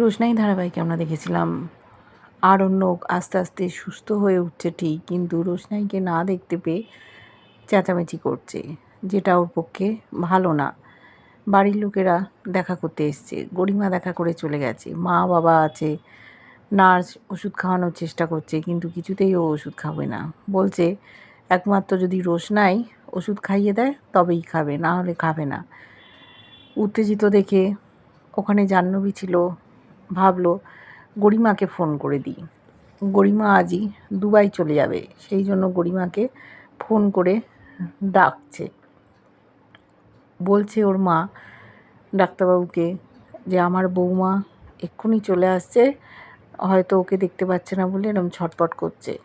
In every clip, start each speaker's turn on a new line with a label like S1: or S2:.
S1: রোশনাই ধারাবাহিকে আমরা দেখেছিলাম। আরণ্যক আস্তে আস্তে সুস্থ হয়ে উঠছে ঠিক, কিন্তু রোশনাইকে না দেখতে পেয়ে চেঁচামেচি করছে, যেটা ওর পক্ষে ভালো না। বাড়ির লোকেরা দেখা করতে এসছে, গরিমা দেখা করে চলে গেছে। মা বাবা আছে, নার্স ওষুধ খাওয়ানোর চেষ্টা করছে, কিন্তু কিছুতেই ও ওষুধ খাবে না। বলছে, একমাত্র যদি রোশনাই ওষুধ খাইয়ে দেয়, তবেই খাবে, না হলে খাবে না। উত্তেজিত দেখে ওখানে জাহ্নবী ছিল ভাবলো, গরিমাকে ফোন করে দিই। গরিমা আজই দুবাই চলে যাবে, সেই জন্য গরিমাকে ফোন করে ডাকছে। বলছে ওর মা, ডাক্তারবাবুকে, যে আমার বৌমা এক্ষুনি চলে আসছে, হয়তো ওকে দেখতে পাচ্ছে না বলে এরকম ছটপট করছে।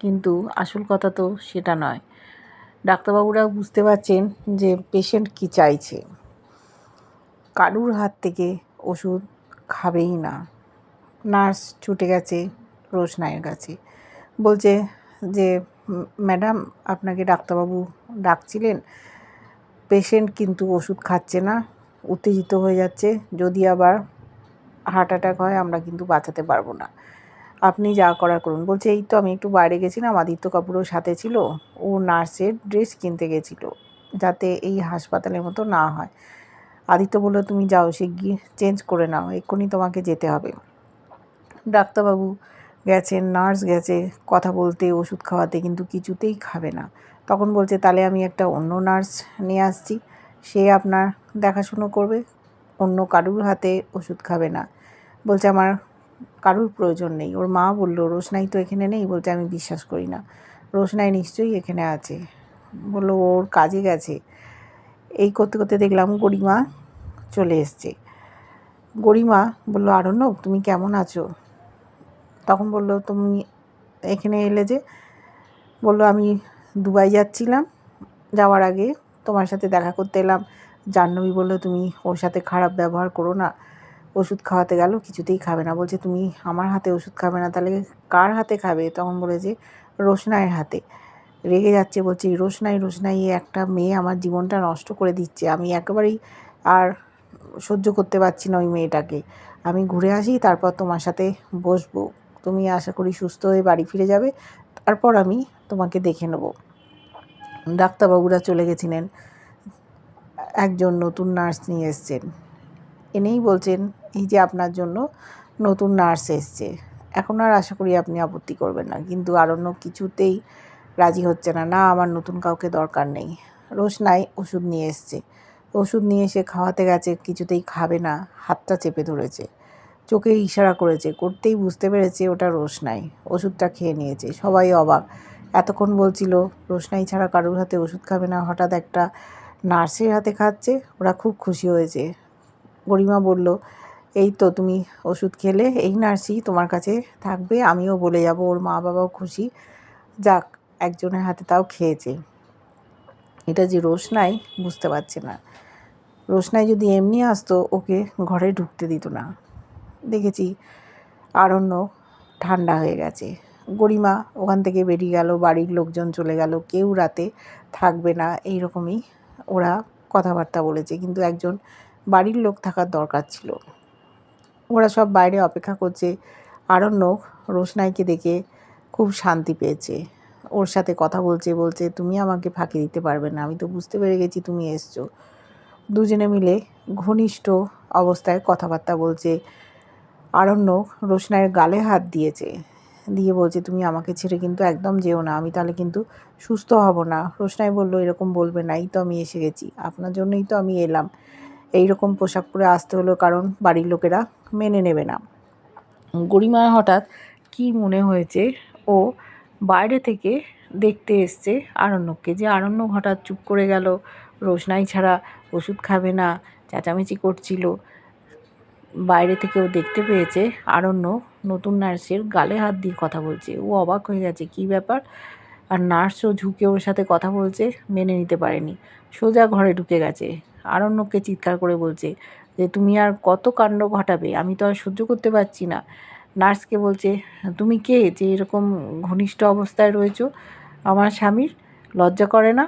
S1: কিন্তু আসল কথা তো সেটা নয়। ডাক্তারবাবুরা বুঝতে পারছেন যে পেশেন্ট কি চাইছে। কারুর হাত থেকে ওষুধ খাবেই না। নার্স ছুটে গেছে রোশনাইয়ের কাছে। বলছে যে, ম্যাডাম, আপনাকে ডাক্তারবাবু ডাকছিলেন। পেশেন্ট কিন্তু ওষুধ খাচ্ছে না, উত্তেজিত হয়ে যাচ্ছে। যদি আবার হার্ট অ্যাটাক হয়, আমরা কিন্তু বাঁচাতে পারব না। আপনি যা করার করুন। বলছে, এই তো আমি একটু বাইরে গেছিলাম, আদিত্য কাপুরও সাথে ছিল। ও নার্সের ড্রেস কিনতে গেছিল, যাতে এই হাসপাতালের মতো না হয়। আদিত্য বলল, তুমি যাও, সে গিয়ে চেঞ্জ করে নাও, এক্ষুনি তোমাকে যেতে হবে। ডাক্তারবাবু গেছেন, নার্স গেছে, কথা বলতে, ওষুধ খাওয়াতে, কিন্তু কিছুতেই খাবে না। তখন বলছে, তাহলে আমি একটা অন্য নার্স নিয়ে আসছি, সে আপনার দেখাশুনো করবে, অন্য কারুর হাতে ওষুধ খাবে না। বলছে, আমার কারুর প্রয়োজন নেই। ওর মা বলল, রোশনাই তো এখানে নেই? বলছে, আমি বিশ্বাস করি না, রোশনাই নিশ্চয়ই এখানে আছে। বলল, ওর কাজে গেছে। এই করতে করতে দেখলাম গরিমা চলে এসছে। গরিমা বলল, আরণ্যক, তুমি কেমন আছো? তখন বলল, তুমি এখানে এলে যে? বলল, আমি দুবাই যাচ্ছিলাম, যাওয়ার আগে তোমার সাথে দেখা করতে এলাম। জাহ্নবী বলল, তুমি ওর সাথে খারাপ ব্যবহার করো না, ওষুধ খাওয়াতে গেল, কিছুতেই খাবে না। বলছে, তুমি আমার হাতে ওষুধ খাবে না, তাহলে কার হাতে খাবে? তখন বলে যে রোশনায়ের হাতে। রেগে যাচ্ছে, বলছে, রোশনাই রোশনাই একটা মেয়ে আমার জীবনটা নষ্ট করে দিচ্ছে। আমি একেবারেই আর সহ্য করতে পারছি না ওই মেয়েটাকে। আমি ঘুরে আসি, তারপর তোমার সাথে বসবো। তুমি আশা করি সুস্থ হয়ে বাড়ি ফিরে যাবে। তারপর আমি তোমাকে দেখে নেব। ডাক্তারবাবুরা চলে গেছিলেন। একজন নতুন নার্স নিয়ে এসছেন। এনেই বলছেন, এই যে আপনার জন্য নতুন নার্স এসছে। এখন আর আশা করি আপনি আপত্তি করবেন না। কিন্তু আরণ্য কিছুতেই রাজি হচ্ছে না। না, আমার নতুন কাউকে দরকার নেই। রোশনাই ওষুধ নিয়ে এসছে। ওষুধ নিয়ে এসে খাওয়াতে গেছে, কিছুতেই খাবে না। হাতটা চেপে ধরেছে। চোখে ইশারা করেছে। করতেই বুঝতে পেরেছে ওটা রোশনাই। ওষুধটা খেয়ে নিয়েছে। সবাই অবাক। এতক্ষণ বলছিল, রোশনাই ছাড়া কারোর হাতে ওষুধ খাবে না? হঠাৎ একটা নার্সের হাতে খাচ্ছে। ওরা খুব খুশি হয়েছে। গরিমা বলল, এই তো তুমি ওষুধ খেলে, এই নার্সই তোমার কাছে থাকবে, আমিও বলে যাব। ওর মা বাবাও খুশি। যাক একজনের হাতে তাও খেয়েছে। এটা যে রোশনাই বুঝতে পারছে না। রোশনাই যদি এমনি আসতো, ওকে ঘরে ঢুকতে দিত না। দেখেছি আরণ্য ঠান্ডা হয়ে গেছে। গরিমা ওখান থেকে বেরিয়ে গেল, বাড়ির লোকজন চলে গেল, কেউ রাতে থাকবে না এই রকমই ওরা কথাবার্তা বলেছে। কিন্তু একজন বাড়ির লোক থাকার দরকার ছিল। ওরা সব বাইরে অপেক্ষা করছে। আরণ্যক রোশনাইকে দেখে খুব শান্তি পেয়েছে। ওর সাথে কথা বলছে বলছে, তুমি আমাকে ফাঁকি দিতে পারবে না, আমি তো বুঝতে পেরে গেছি তুমি এসছো। দুজনে মিলে ঘনিষ্ঠ অবস্থায় কথাবার্তা বলছে। আরণ্যক রোশনায়ের গালে হাত দিয়েছে, দিয়ে বলছে, তুমি আমাকে ছেড়ে কিন্তু একদম যেও না, আমি তাহলে কিন্তু সুস্থ হব না। রোশনাই বলল, এরকম বলবে না, এই তো আমি এসে গেছি, আপনার জন্যই তো আমি এলাম। এই রকম পোশাক পরে আসতে হলো কারণ বাড়ির লোকেরা মেনে নেবে না। গরিমা হঠাৎ কি মনে হয়েছে ও বাইরে থেকে দেখতে এসছে আরণ্যককে যে আরণ্যক হঠাৎ চুপ করে গেল। রোশনাই ছাড়া ওষুধ খাবে না, চেঁচামেচি করছিল। বাইরে থেকে ও দেখতে পেয়েছে আরণ্য নতুন নার্সের গালে হাত দিয়ে কথা বলছে। ও অবাক হয়ে গেছে, কি ব্যাপার? আর নার্সও ঝুঁকে ওর সাথে কথা বলছে, মেনে নিতে পারেনি। সোজা ঘরে ঢুকে গেছে। আরণ্যকে চিৎকার করে বলছে যে, তুমি আর কত কাণ্ড ঘটাবে, আমি তো আর সহ্য করতে পারছি না। নার্সকে বলছে, তুমি কে? যে এরকম ঘনিষ্ঠ অবস্থায় রয়েছো, আমার স্বামীর? লজ্জা করে না?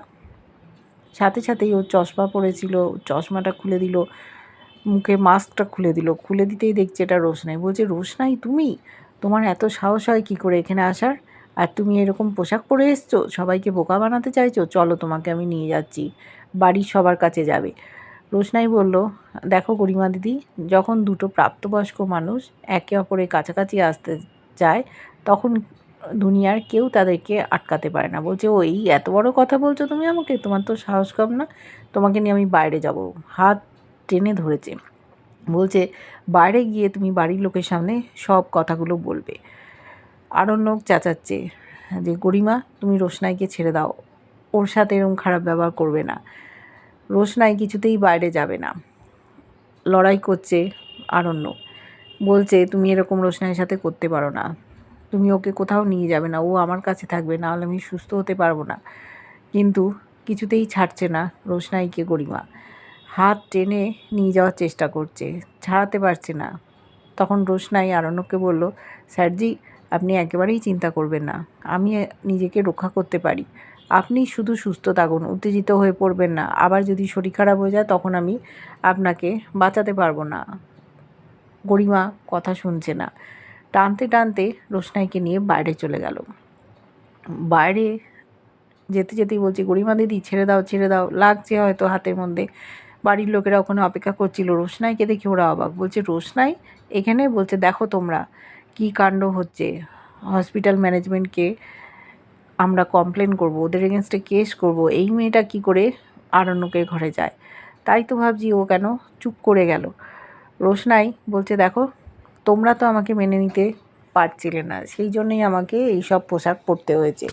S1: সাথে সাথেই ও চশমা পরেছিল, চশমাটা খুলে দিল, মুখে মাস্কটা খুলে দিল, খুলে দিতেই দেখছে এটা রোশনাই। বলছে, রোশনাই, তুমি? তোমার এত সাহস হয় কী করে এখানে আসার? আর তুমি এরকম পোশাক পরে এসছো? সবাইকে বোকা বানাতে চাইছো? চলো তোমাকে আমি নিয়ে যাচ্ছি। বাড়ির সবার কাছে যাবে। রোশনাই বলল, দেখো গরিমা দিদি, যখন দুটো প্রাপ্তবয়স্ক মানুষ একে অপরের কাছাকাছি আসতে চায় তখন দুনিয়ার কেউ তাদেরকে আটকাতে পারে না। বলছে, ওই, এত বড় কথা বলছো তুমি আমাকে, তোমার তো সাহস কম না, তোমাকে নিয়ে আমি বাইরে যাব। হাত টেনে ধরেছে। বলছে, বাইরে গিয়ে তুমি বাড়ির লোকের সামনে সব কথাগুলো বলবে। আরণ্যক চেঁচাচ্ছে যে, গরিমা, তুমি রোশনাইকে ছেড়ে দাও। ওর সাথে এরকম খারাপ ব্যবহার করবে না। রোশনাই কিছুতেই বাইরে যাবে না। লড়াই করছে আরণ্য। বলছে, তুমি এরকম রোশনাইয়ের সাথে করতে পারো না। তুমি ওকে কোথাও নিয়ে যাবে না। ও আমার কাছে থাকবে না হলে আমি সুস্থ হতে পারব না। কিন্তু কিছুতেই ছাড়ছে না রোশনাইকে গরিমা। হাত টেনে নিয়ে যাওয়ার চেষ্টা করছে, ছাড়াতে পারছে না। তখন রোশনাই আরণ্যকে বলল, স্যারজি, আপনি একেবারেই চিন্তা করবেন না। আমি নিজেকে রক্ষা করতে পারি। আপনি শুধু সুস্থ থাকুন, উত্তেজিত হয়ে পড়বেন না। আবার যদি শরীর খারাপ হয়ে যায়, তখন আমি আপনাকে বাঁচাতে পারব না। গরিমা কথা শুনছে না। টানতে টানতে রোশনাইকে নিয়ে বাইরে চলে গেল। বাইরে যেতে যেতেই বলছি, গরিমা দিদি, ছেড়ে দাও ছেড়ে দাও। লাগছে হয়তো হাতের মধ্যে। বাড়ির লোকেরা ওখানে অপেক্ষা করছিল। রোশনাইকে দেখে ওরা অবাক। বলছে, রোশনাই এখানে? বলছে, দেখো তোমরা কি কাণ্ড হচ্ছে। হসপিটাল ম্যানেজমেন্টকে আমরা কমপ্লেন করব, ওদের এগেনস্টে কেস করব, এই মেয়েটা কি করে আরণ্যকের ঘরে যায়? তাই তো ভাবছি ও কেন চুপ করে গেল। রোশনাই বলছে, দেখো, তোমরা তো আমাকে মেনে নিতে পারছিলে না, সেই জন্যই আমাকে এই সব পোশাক পরতে হয়েছে।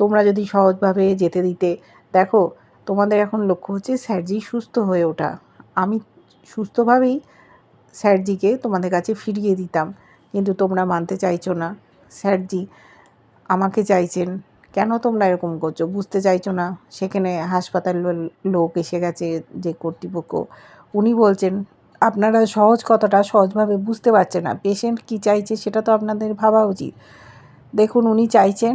S1: তোমরা যদি সহজভাবে যেতে দিতে, দেখো, তোমাদের এখন লক্ষ্য হচ্ছে স্যারজি সুস্থ হয়ে ওঠা। আমি সুস্থভাবেই স্যারজিকে তোমাদের কাছে ফিরিয়ে দিতাম, কিন্তু তোমরা মানতে চাইছো না। স্যারজি আমাকে চাইছেন কেন তোমরা এরকম করছ? বুঝতে চাইছো না? সেখানে হাসপাতাল লোক এসে গেছে যে কর্তৃপক্ষ। উনি বলছেন, আপনারা সহজ কথাটা সহজভাবে বুঝতে পারছেন না। পেশেন্ট কী চাইছে সেটা তো আপনাদের ভাবা উচিত। দেখুন, উনি চাইছেন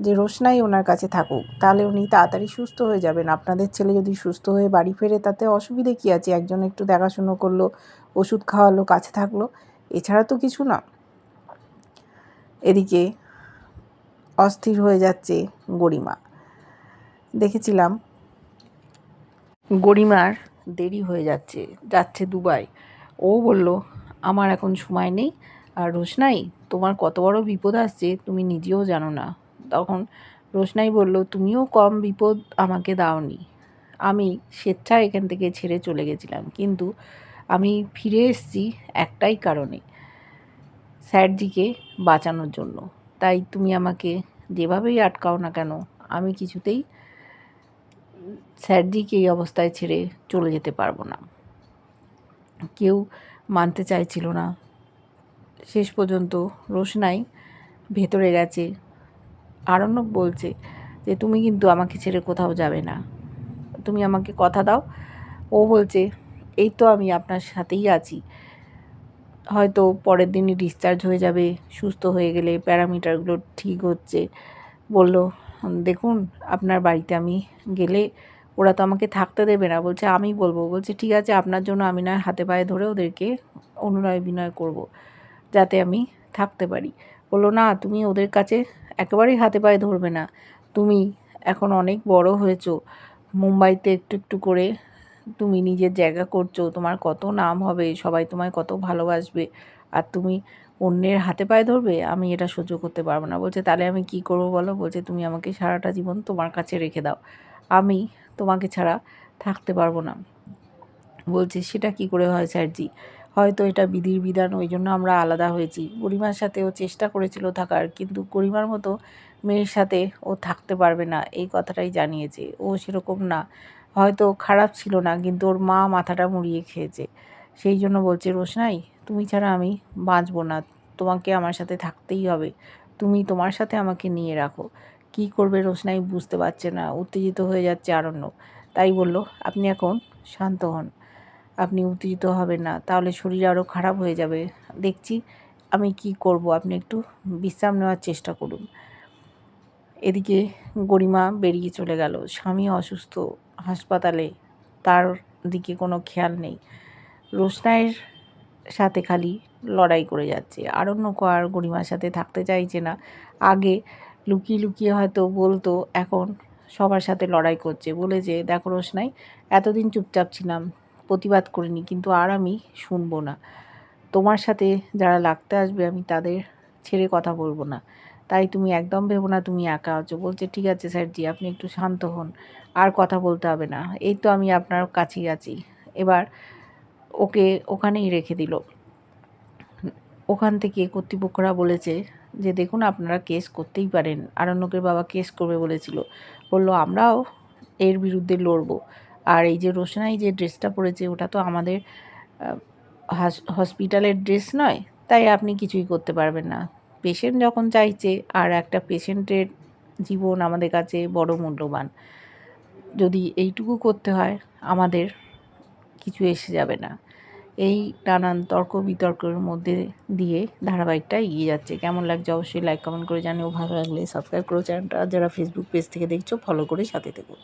S1: যে রোশনাই ওনার কাছে থাকুক। তাহলে উনি তাড়াতাড়ি সুস্থ হয়ে যাবেন। আপনাদের ছেলে যদি সুস্থ হয়ে বাড়ি ফেরে তাতে অসুবিধে কী আছে? একজন একটু দেখাশুনো করল, ওষুধ খাওয়ালো, কাছে থাকল, এছাড়া তো কিছু না। এদিকে অস্থির হয়ে যাচ্ছে গরিমা। দেখেছিলাম গরিমার দেরি হয়ে যাচ্ছে যাচ্ছে দুবাই। ও বলল, আমার এখন সময় নেই। আর রোশনাই, তোমার কত বড় বিপদ আসছে তুমি নিজেও জানো না। তখন রোশনাই বলল, তুমিও কম বিপদ আমাকে দাওনি। আমি স্বেচ্ছায় এখান থেকে ছেড়ে চলে গেছিলাম। কিন্তু আমি ফিরে এসেছি একটাই কারণে, স্যারজিকে বাঁচানোর জন্য। তাই তুমি আমাকে যেভাবেই আটকাও না কেন, আমি কিছুতেই স্যারজিকে এই অবস্থায় ছেড়ে চলে যেতে পারব না। কেউ মানতে চাইছিল না। শেষ পর্যন্ত রোশনাই ভেতরে গেছে। আরণ্যক বলছে যে, তুমি কিন্তু আমাকে ছেড়ে কোথাও যাবে না। তুমি আমাকে কথা দাও। ও বলছে, এই তো আমি আপনার সাথেই আছি। হয়তো পরের দিনই ডিসচার্জ হয়ে যাবে, সুস্থ হয়ে গেলে প্যারামিটারগুলো ঠিক হচ্ছে। বলল, দেখুন, আপনার বাড়িতে আমি গেলে ওরা তো আমাকে থাকতে দেবে না। বলছে, আমি বলব। বলছে, ঠিক আছে, আপনার জন্য আমি নয় হাতে পায়ে ধরে ওদেরকে অনুনয় বিনয় করব, যাতে আমি থাকতে পারি। বলল, না, তুমি ওদের কাছে একেবারেই হাতে পায়ে ধরবে না। তুমি এখন অনেক বড় হয়েছো। মুম্বাইতে একটু একটু করে তুমি নিজের জায়গা করছ, তোমার কত নাম হবে, সবাই তোমায় কত ভালোবাসবে, আর তুমি অন্যের হাতে পায়ে ধরবে, আমি এটা সহ্য করতে পারব না। বলছে, তাহলে আমি কি করব বলো? বলছে, তুমি আমাকে সারাটা জীবন তোমার কাছে রেখে দাও, আমি তোমাকে ছাড়া থাকতে পারব না। বলছে, সেটা কি করে হয় স্যারজি? হয়তো এটা বিধির বিধান, ওই জন্য আমরা আলাদা হয়েছি। গরিমার সাথে ও চেষ্টা করেছিল থাকার, কিন্তু গরিমার মতো মেয়ের সাথে ও থাকতে পারবে না, এই কথাটাই জানিয়েছে। ও সেরকম না হয়তো খারাপ ছিল না, কিন্তু ওর মা মাথাটা মুড়িয়ে খেয়েছে। সেই জন্য বলছে, রোশনাই, তুমি ছাড়া আমি বাঁচবো না। তোমাকে আমার সাথে থাকতেই হবে। তুমি তোমার সাথে আমাকে নিয়ে রাখো। কি করবে রোশনাই বুঝতে পারছে না। উত্তেজিত হয়ে যাচ্ছে আরণ্য। তাই বলল, আপনি এখন শান্ত হন। আপনি উত্তেজিত হবেন না। তাহলে শরীর আরও খারাপ হয়ে যাবে। দেখছি আমি কি করব। আপনি একটু বিশ্রাম নেওয়ার চেষ্টা করুন। এদিকে গরিমা বেরিয়ে চলে গেল। স্বামী অসুস্থ। হাসপাতালে, তার দিকে কোনো খেয়াল নেই। রোশনাইয়ের সাথে খালি লড়াই করে যাচ্ছে। আরণ্যক আর গরিমার সাথে থাকতে চাইছে না। আগে লুকিয়ে লুকিয়ে হয়তো বলতো, এখন সবার সাথে লড়াই করছে। বলেছে দেখো রোশনাই, এতদিন চুপচাপ ছিলাম, প্রতিবাদ করিনি, কিন্তু আর আমি শুনব না। তোমার সাথে যারা লাগতে আসবে, আমি তাদের ছেড়ে কথা বলব না। তাই তুমি একদম ভেবো না, তুমি একা আছো। বলছে, ঠিক আছে স্যারজি, আপনি একটু শান্ত হন। আর কথা বলতে হবে না। এই তো আমি আপনার কাছেই আছি। এবার ওকে ওখানেই রেখে দিল। ওখান থেকে কর্তৃপক্ষরা বলেছে যে, দেখুন, আপনারা কেস করতেই পারেন। আরণ্যকের বাবা কেস করবে বলেছিল। বলল, আমরাও এর বিরুদ্ধে লড়বো। আর এই যে রোশনাই যে ড্রেসটা পরেছে, ওটা তো আমাদের হসপিটালের ড্রেস নয়। তাই আপনি কিছুই করতে পারবেন না। পেশেন্ট যখন চাইছে, আর একটা পেশেন্টের জীবন আমাদের কাছে বড় মূল্যবান। যদি এইটুকু করতে হয়, আমাদের কিছু এসে যাবে না। এই নানান তর্ক বিতর্কের মধ্যে দিয়ে ধারাবাহিকটা এগিয়ে যাচ্ছে। কেমন লাগছে অবশ্যই লাইক কমেন্ট করে জানিও। ভালো লাগলে সাবস্ক্রাইব করো চ্যানেলটা যারা ফেসবুক পেজ থেকে দেখছ ফলো করে সাথে থেকো।